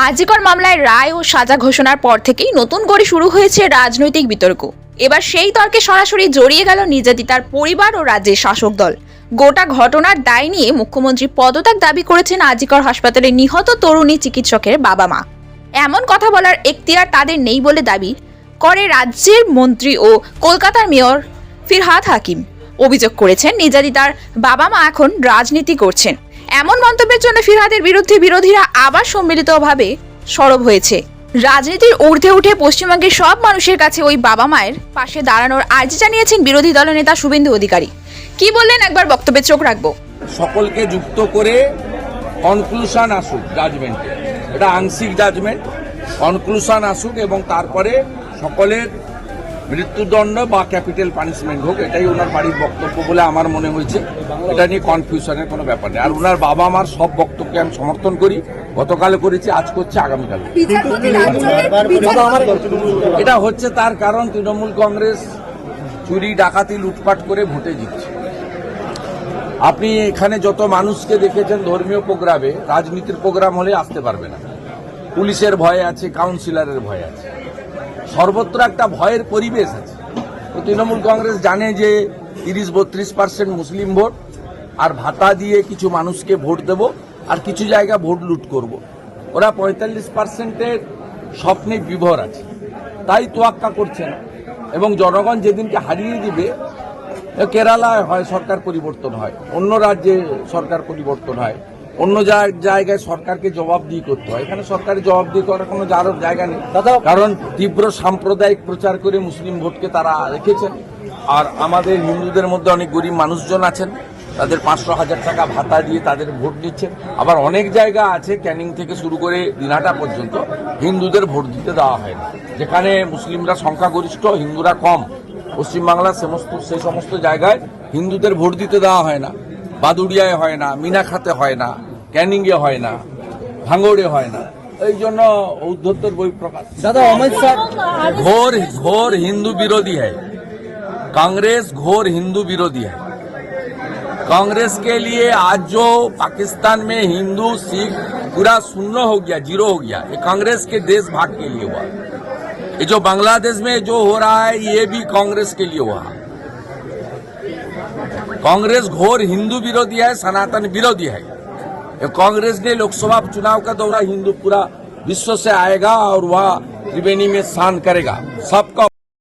আজিকর মামলায় রায় ও সাজা ঘোষণার পর থেকেই নতুন করে শুরু হয়েছে রাজনৈতিক বিতর্ক। এবার সেই তর্কে সরাসরি জড়িয়ে গেল নির্যাতিতার পরিবার ও রাজ্যের শাসক দল। গোটা ঘটনার দায় নিয়ে মুখ্যমন্ত্রী পদত্যাগ দাবি করেছেন আজিকর হাসপাতালে নিহত তরুণী চিকিৎসকের বাবা মা। এমন কথা বলার এখতিয়ার তাদের নেই বলে দাবি করে রাজ্যের মন্ত্রী ও কলকাতার মেয়র ফিরহাদ হাকিম। অভিযোগ করেছেন নির্যাতিতার বাবা মা এখন রাজনীতি করছেন। এমন মন্তব্যের জন্য ফিরহাদের বিরুদ্ধে বিরোধীরা আবার সম্মিলিতভাবে সরব হয়েছে। রাজনীতির ঊর্ধ্বে উঠে পশ্চিমবঙ্গের সব মানুষের কাছে ওই বাবা মায়ের পাশে দাঁড়ানোর আর্জি জানিয়েছেন বিরোধী দলনেতা শুভেন্দু অধিকারী। কি বললেন? একবার বক্তব্যে চোখ রাখব। সকলকে যুক্ত করে কনক্লুশন আসুক জাজমেন্টে এটা আংশিক জাজমেন্ট কনক্লুশন আসুক এবং তারপরে সকলের মৃত্যুদণ্ড বা ক্যাপিটাল পানিশমেন্ট হোক এটাই ওনার বাড়ির বক্তব্য বলে আমার মনে হয়েছে। এটা নিয়ে কনফিউশনের কোনো ব্যাপার নেই। আর ওনার বাবা মার সব বক্তব্যকে আমি সমর্থন করি। গতকাল করেছি আজ করছে আগামীকাল এটা হচ্ছে তার কারণ তৃণমূল কংগ্রেস চুরি ডাকাতি লুটপাট করে ভোটে জিতছে। আপনি এখানে যত মানুষকে দেখেছেন ধর্মীয় প্রোগ্রামে রাজনীতির প্রোগ্রাম হলে আসতে পারবে না। পুলিশের ভয় আছে কাউন্সিলরের ভয় আছে। সর্বত্র একটা ভয়ের পরিবেশ আছে। তো তৃণমূল কংগ্রেস জানে যে তিরিশ, বত্রিশ পার্সেন্ট মুসলিম ভোট, আর ভাতা দিয়ে কিছু মানুষকে ভোট দেব, আর কিছু জায়গা ভোট লুট করব। ওরা পঁয়তাল্লিশ পার্সেন্টের স্বপ্নে বিভোর আছে। তাই তোয়াক্কা করছে না। এবং জনগণ যেদিনকে হারিয়ে দিবে কেরালায় হয় সরকার পরিবর্তন হয়, অন্য রাজ্যে সরকার পরিবর্তন হয়। অন্য জায়গায় সরকারকে জবাবদিহি করতে হয়। এখানে সরকারের জবাবদিহি করার কোনো যার জায়গা নেই। কারণ তীব্র সাম্প্রদায়িক প্রচার করে মুসলিম ভোটকে তারা রেখেছেন। আর আমাদের হিন্দুদের মধ্যে অনেক গরিব মানুষজন আছেন। তাদের পাঁচশো হাজার টাকা ভাতা দিয়ে তাদের ভোট দিচ্ছেন। আবার অনেক জায়গা আছে ক্যানিং থেকে শুরু করে দিনাটা পর্যন্ত হিন্দুদের ভোট দিতে দেওয়া হয় না। যেখানে মুসলিমরা সংখ্যাগরিষ্ঠ হিন্দুরা কম। পশ্চিমবাংলার সমস্ত সেই সমস্ত জায়গায় হিন্দুদের ভোট দিতে দেওয়া হয় না। বাদুড়িয়ায় হয় না মিনাখাতে হয় না ক্যানিংয়ে হয় না ভাঙ্গড়ে হয় না এই জন্য উদ্ধত্তর বই প্রকাশ দাদা অমিত শাহ घोर घोर हिंदू विरोधी है कांग्रेस घोर हिंदू विरोधी है कांग्रेस के लिए आज जो पाकिस्तान में हिंदू सिख पूरा शून्य हो गया जीरो हो गया ये कांग्रेस के देश भाग के लिए हुआ ये जो बांग्लादेश में जो हो रहा है ये भी कांग्रेस के लिए हुआ कांग्रेस घोर हिंदू विरोधी है, सनातन विरोधी है। कांग्रेस ने लोकसभा चुनाव का दौरा हिंदू पूरा विश्व से आएगा और वह त्रिवेणी में शान करेगा। सबका